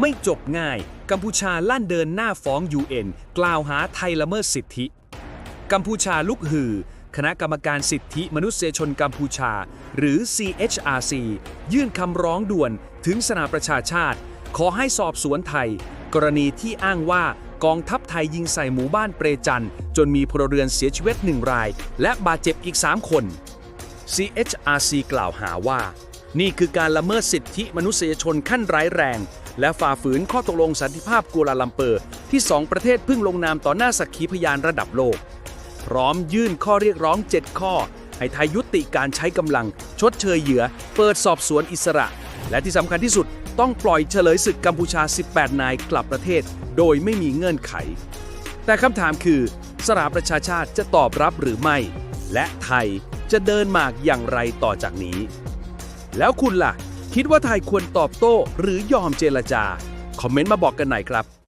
ไม่จบง่าย กัมพูชาลั่นเดินหน้าฟ้อง UN กล่าวหาไทยละเมิดสิทธิ กัมพูชาลุกฮือ คณะกรรมการสิทธิมนุษยชนกัมพูชา หรือ CHRC ยื่นคำร้องด่วนถึงสนาประชาชาติ ขอให้สอบสวนไทย กรณีที่อ้างว่ากองทัพไทยยิงใส่หมู่บ้านเปรจัน จนมีพลเรือนเสียชีวิตหนึ่งราย และบาดเจ็บอีก 3 คน CHRC กล่าวหาว่า นี่คือการละเมิดสิทธิมนุษยชนขั้นร้ายแรง และฝ่าฝืนข้อตกลงสันติภาพกัวลาลัมเปอร์ที่สองประเทศเพิ่งลงนามต่อหน้าสักขีพยานระดับโลก พร้อมยื่นข้อเรียกร้อง 7 ข้อ ให้ไทยยุติการใช้กำลัง ชดเชยเหยื่อ เปิดสอบสวนอิสระ และที่สำคัญที่สุดต้องปล่อยเฉลยศึกกัมพูชา 18 นายกลับประเทศ โดยไม่มีเงื่อนไข แต่คำถามคือ สหประชาชาติจะตอบรับหรือไม่ และไทยจะเดินหมากอย่างไรต่อจากนี้ แล้วคุณล่ะ คิดว่าไทยควรตอบโต้ หรือยอมเจรจา คอมเมนต์มาบอกกันหน่อยครับ